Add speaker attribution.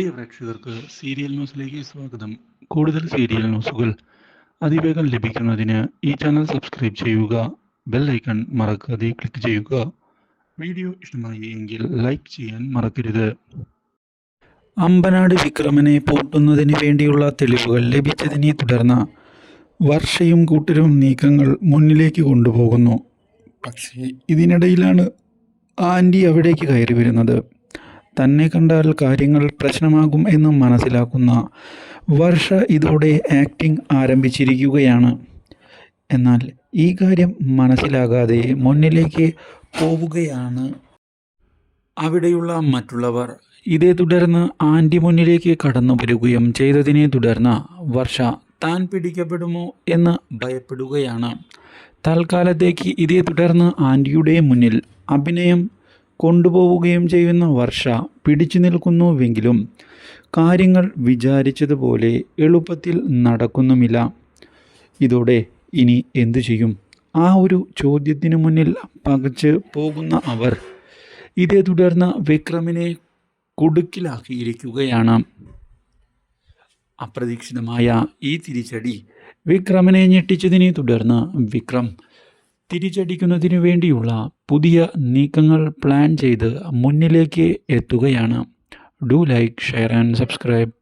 Speaker 1: പ്രിയ പ്രേക്ഷകർക്ക് സീരിയൽ ന്യൂസിലേക്ക് സ്വാഗതം. കൂടുതൽ സീരിയൽ ന്യൂസുകൾ അതിവേഗം ലഭിക്കുന്നതിന് ഈ ചാനൽ സബ്സ്ക്രൈബ് ചെയ്യുക ബെൽ ഐക്കൺ മറക്കാതെ ക്ലിക്ക് ചെയ്യുക. വീഡിയോ ഇഷ്ടമായി എങ്കിൽ ലൈക്ക് ചെയ്യാൻ മറക്കരുത്. അമ്പനാട് വിക്രമനെ പൂട്ടുന്നതിന് വേണ്ടിയുള്ള തെളിവുകൾ ലഭിച്ചതിനെ തുടർന്ന് വർഷയും കൂട്ടരും നീക്കങ്ങൾ മുന്നിലേക്ക് കൊണ്ടുപോകുന്നു. പക്ഷേ ഇതിനിടയിലാണ് ആന്റി അവിടേക്ക് കയറി വരുന്നത്. തന്നെ കണ്ടാൽ കാര്യങ്ങൾ പ്രശ്നമാകും എന്ന് മനസ്സിലാക്കുന്ന വർഷ ഇതോടെ ആക്ടിംഗ് ആരംഭിച്ചിരിക്കുകയാണ്. എന്നാൽ ഈ കാര്യം മനസ്സിലാകാതെ മുന്നിലേക്ക് പോവുകയാണ്. അവിടെയുള്ള മറ്റുള്ളവർ. ഇതേ തുടർന്ന് ആന്റി മുന്നിലേക്ക് കടന്നു വരികയും ചെയ്തതിനെ തുടർന്ന് വർഷ താൻ പിടിക്കപ്പെടുമോ എന്ന് ഭയപ്പെടുകയാണ്. തൽക്കാലത്തേക്ക് ഇതേ തുടർന്ന് ആന്റിയുടെ മുന്നിൽ അഭിനയം കൊണ്ടുപോവുകയും ചെയ്യുന്ന വർഷ പിടിച്ചു നിൽക്കുന്നുവെങ്കിലും കാര്യങ്ങൾ വിചാരിച്ചതുപോലെ എളുപ്പത്തിൽ നടക്കുന്നുമില്ല. ഇതോടെ ഇനി എന്തു ചെയ്യും? ആ ഒരു ചോദ്യത്തിനു മുന്നിൽ പകച്ച് പോകുന്ന അവർ ഇതേ തുടർന്ന് വിക്രമിനെ കുടുക്കിലാക്കിയിരിക്കുകയാണ്. അപ്രതീക്ഷിതമായ ഈ തിരിച്ചടി വിക്രമിനെ ഞെട്ടിച്ചതിനെ തുടർന്ന് വിക്രം തിരിച്ചടിക്കുന്നതിനു വേണ്ടിയുള്ള പുതിയ നീക്കങ്ങൾ പ്ലാൻ ചെയ്ത് മുന്നിലേക്ക് എത്തുകയാണ്. Do like share and subscribe.